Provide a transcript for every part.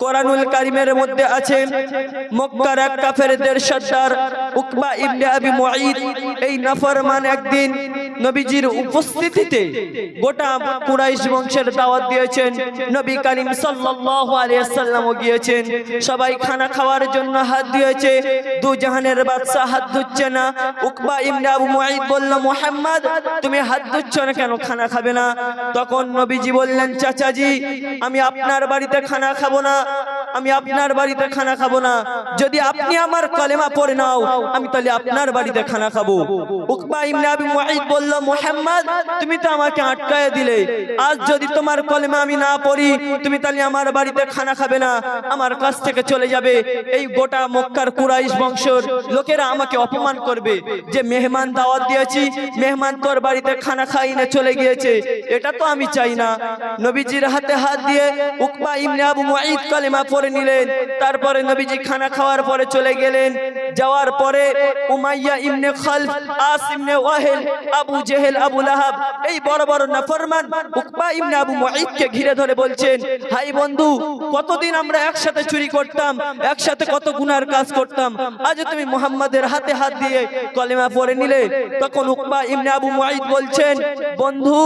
কোরআনুল কারিমের মধ্যে আছে মক্কার এক কাফেরদের সর্দার উকবা ইবনে আবি মুঈদ। এই নাফরমান একদিন নবীজির উপস্থিতিতে গোটা কুরাইশ বংশের দাওয়াত দিয়েছেন, নবী করিম সাল্লাল্লাহু আলাইহি সাল্লামও গিয়েছেন, সবাই খানা খাওয়ার জন্য হাত দিয়েছে, দু জাহানের বাদশা হাত ধুচ্ছে না, উকবা ইবনে আবু মুঈদ বলল, মুহাম্মদ, তুমি হাত ধুচ্ছ না কেন? খানা খাবে না। তখন নবীজি বললেন, চাচাজি, আমি আপনার বাড়িতে খানা খাব না। আমি আপনার বাড়িতে খানা খাব না। যদি আপনি আমার কলেমা পড়ে নাও, আমি তাহলে আপনার বাড়িতে খানা খাব। চলে যে মেহমান দাওয়াত দিয়েছি, মেহমান তোর বাড়িতে খানা চলে গিয়েছে। এটা তো আমি চাই না। নবীজির হাতে হাত দিয়ে উকবা ইবনে আবু মুঈদ কলেমা নিলেন। তারপরে নবীজি খানা খাওয়ার পরে চলে গেলেন। যাওয়ার পরে Umayya ibn Khalaf, As ibn Wail, Abu Jahl, Abu Lahab এই বড় বড় নাফরমান উকবা ইবনে আবু মুঈদকে ঘিরে ধরে বলছেন, হাই বন্ধু, কতদিন আমরা একসাথে চুরি করতাম, একসাথে কত গুনার কাজ করতাম। আজ তুমি মুহাম্মাদের হাতে হাত দিয়ে কলেমা পড়ে নিলে। তখন উকবা ইমনে আবু মুঈদ বলছেন, বন্ধু,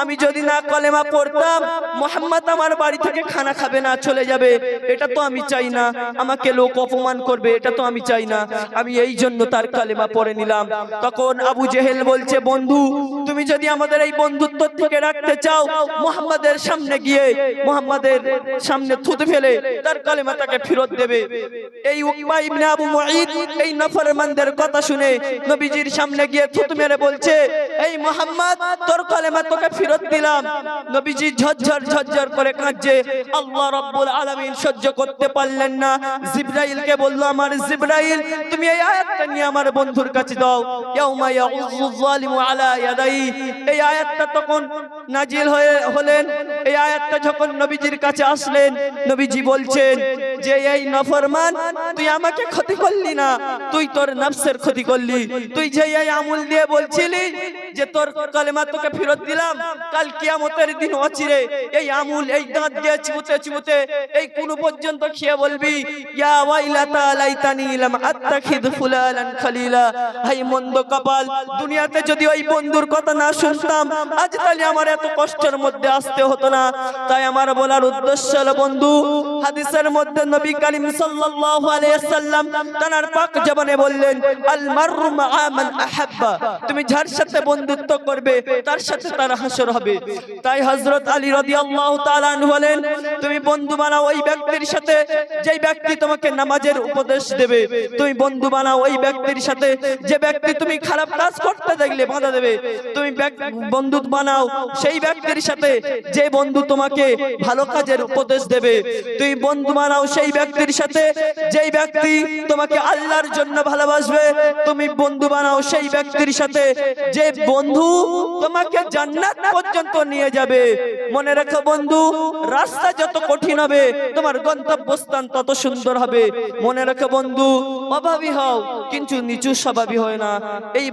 আমি যদি না কলেমা পড়তাম, মোহাম্মদ আমার বাড়ি থেকে খানা খাবে না, চলে যাবে। এটা তো আমি চাই না। আমাকে লোক অপমান করবে, এটা তো আমি চাই না। আমি এই জন্য তার কালেমা পরে নিলাম। তখন আবু জেহেল বলছে, বন্ধু তুমি যদি আমাদের এই বন্ধুত্ব থেকে রাখতে চাও, মোহাম্মদের সামনে গিয়ে, মোহাম্মদের সামনে থুতে ফেলে তার কালেমাটাকে ফেরত দেবে। এই উকবা ইবনে আবু মুঈদ এই নফরমানদের কথা শুনে নবীজির সামনে গিয়ে থুতু মেরে বলছে, এই মোহাম্মদ, তোর কালেমা তোকে ফেরত দিলাম। নবীজি ঝরঝর ঝরঝর করে কাঁদছে। আল্লাহ রাব্বুল আলামিন সহ্য করতে পারলেন না। জিবরাইলকে বলল, আমার জিবরাইল, তুমি এই আয়াতটা নিয়ে আমার বন্ধুর কাছে দাও। ইয়াউমা ইয়াউযু যালিমু আলা ইয়াদাই। এই আয়াতটা তখন নাজিল হয়ে হলেন। এই আয়াতটা যখন নবীজির কাছে আসলেন, নবীজি বলছেন যে, এই নফরমান, তুই আমাকে ক্ষতি করলি না। তুই তোর নফসের ক্ষতি করলি। তুই যে এই আমুল দিয়ে বলছিলি যে তোর কালেমা তোকে ফেরত দিলাম, কাল কিয়ামতের দিন অচিরে এই আমুল, এই দাঁত দিয়ে চিমুতে চিমুতে এই কোন পর্যন্ত খেয়ে বলবি, ইয়া ওয়াইলাতা লাইতানি লাম আত্তাখিদ ফুলালান খলিলা। হাই মন্দ কপাল, দুনিয়াতে যদি ওই বন্ধুর কথা না শুনতাম, আজ তাহলে আমার এত কষ্টের মধ্যে আসতে হতো না। তাই আমার বলার উদ্দেশ্য হলো, বন্ধু, হাদিসের মধ্যে নবী সাল্লাল্লাহু আলাইহি সাল্লাম তার পাক জবানে বললেন, আল মান আহাব্বা। তুমি যার সাথে বন্ধুত্ব করবে, তার সাথে তার হাসর হবে। তাই হযরত আলী তাআলা আনহু বলেন, তুমি বন্ধু বানাও ওই ব্যক্তির সাথে, যেই ব্যক্তি তোমাকে নামাজের উপদেশ দেবে। তুমি বন্ধু বানাও ওই ব্যক্তির সাথে, যে ব্যক্তি তুমি খারাপ কাজ করতে দেখলে বাধা দেবে। তুমি বন্ধু বানাও সেই ব্যক্তির সাথে, যে বন্ধু তোমাকে ভালো কাজের উপদেশ দেবে। তুই বন্ধু বানাও সেই ব্যক্তির সাথে, যেই ব্যক্তি তোমাকে আল্লাহর জন্য ভালোবাসবে। তুমি বন্ধু বানাও সেই ব্যক্তির সাথে, যে বন্ধু তোমাকে জান্নাত পর্যন্ত নিয়ে যাবে। মনে রেখো বন্ধু রাস্তা যত কঠিন হবে তোমার গন্তব্যস্থান তত সুন্দর হবে। মনে রেখো বন্ধু অভাবী হও কিন্তু নিচু স্বাভাবিক হয় না। এই